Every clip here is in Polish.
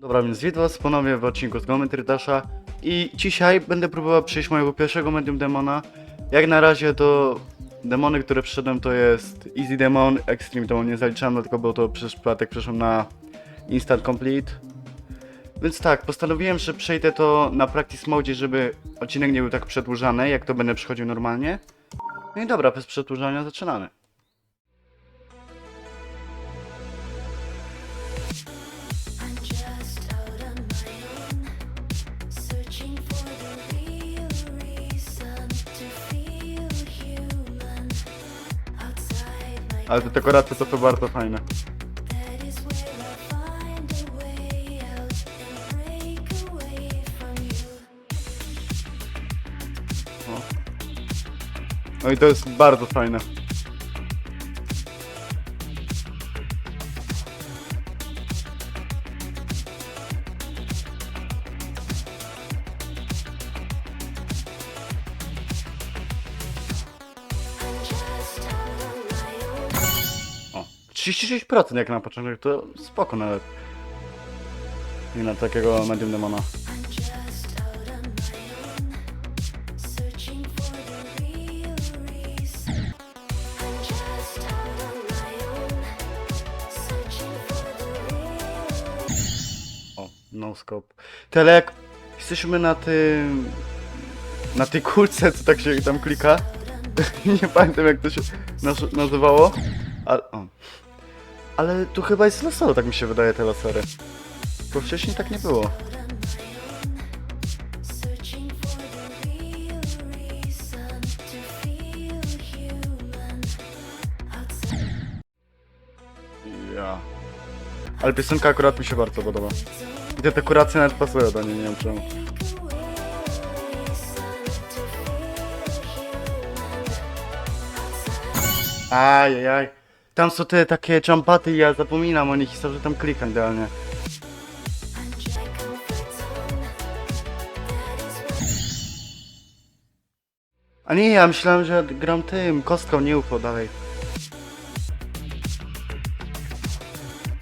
Dobra, więc witam was ponownie w odcinku z Geometry Dasha i dzisiaj będę próbował przejść mojego pierwszego medium demona. Jak na razie to demony, które przyszedłem to jest Easy Demon, Extreme Demon nie zaliczam, dlatego był to przez przypadek przeszłem na Instant Complete. Więc tak, postanowiłem, że przejdę to na Practice Mode, żeby odcinek nie był tak przedłużany, jak to będę przechodził normalnie. No i dobra, bez przedłużania zaczynamy. Ale te dekoracje to są bardzo fajne. from you. No i to jest bardzo fajne. 36% jak na początek, to spoko nawet. I na takiego medium demona. O, no scope. Telek, jesteśmy na tym... Na tej kulce, co tak się tam klika. Nie pamiętam jak to się naz- nazywało. Ale, o. Ale tu chyba jest losowo, tak mi się wydaje, te lasery. Bo wcześniej tak nie było. Ja. Ale piosenka akurat mi się bardzo podoba. I te dekoracje nawet pasują do niej, nie wiem czemu. Ajajaj. Tam są te takie jumpaty i ja zapominam o nich i sobie tam klikam idealnie. A nie, ja myślałem, że gram tym, kostką, nie UFO, dalej.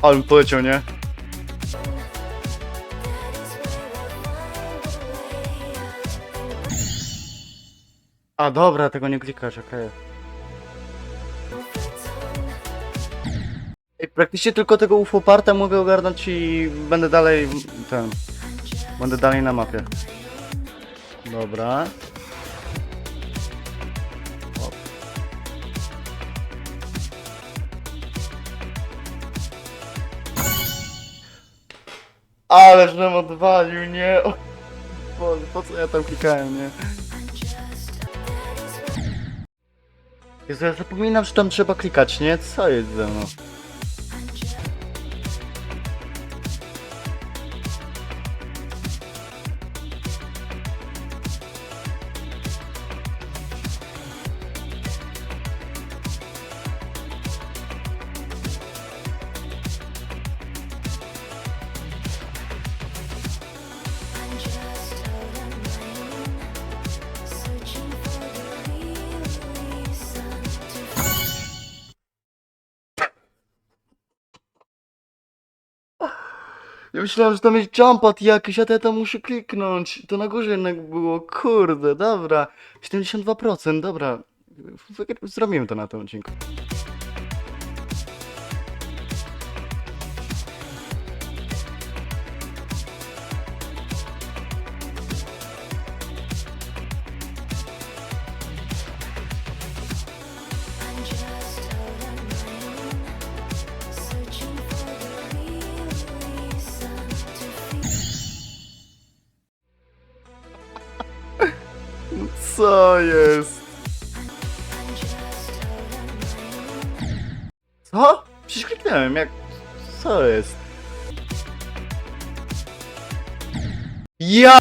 Ale poleciał, nie? A dobra, tego nie klikasz, okej. Ej, praktycznie tylko tego UFO parta mogę ogarnąć i będę dalej ten. Będę dalej na mapie. Dobra. Ależ nam odwalił, nie? O, Boże, po co ja tam klikałem, nie? Jezu, ja zapominam, że tam trzeba klikać, nie? Co jest ze mną? Ja myślałem, że tam jest jumppad jakiś, a to ja tam muszę kliknąć. To na górze jednak było, kurde, dobra. 72%, dobra. Wygr- Zrobimy to na tym odcinku. Co jest? Co? Przecież kliknąłem, jak... Co jest? Ja!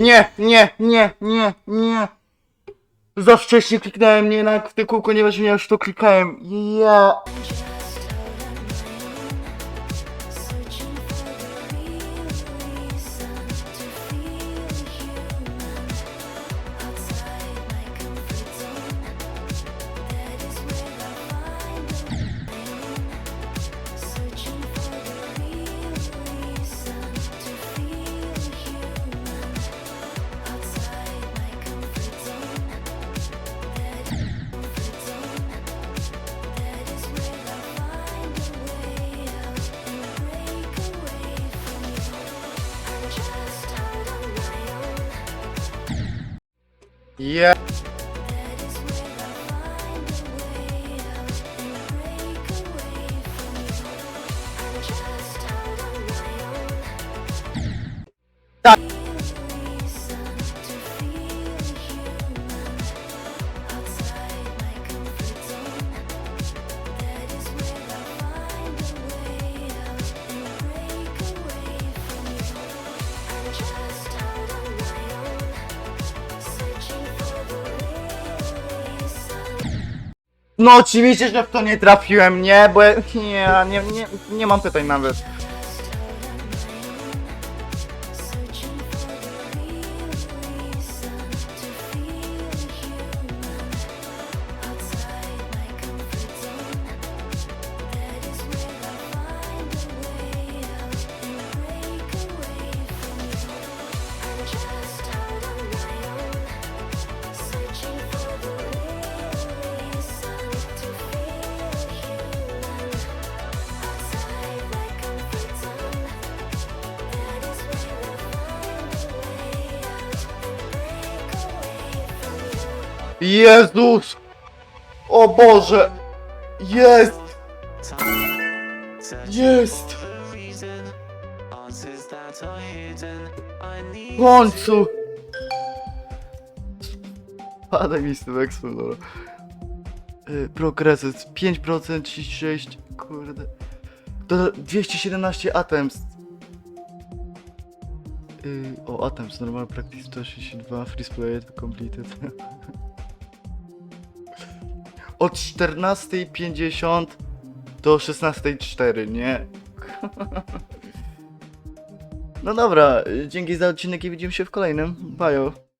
Nie, nie, nie, nie, nie. Za wcześnie kliknąłem, nie na w te kółko, nie ja już to klikałem. Ja. Ja. No oczywiście, że w to nie trafiłem, nie? Bo ja, nie, nie, nie, mam pytań nawet. Jezus! O Boże! Jest! Jest! W końcu! Padaj mi z tym Explora. Y, Progresy z 5%, 36, kurde. Do 217 attempts. Y, o, attempts, normal practice 162, free play completed. Od 14.50 do 16.04, nie? No dobra, dzięki za odcinek i widzimy się w kolejnym. Bajo.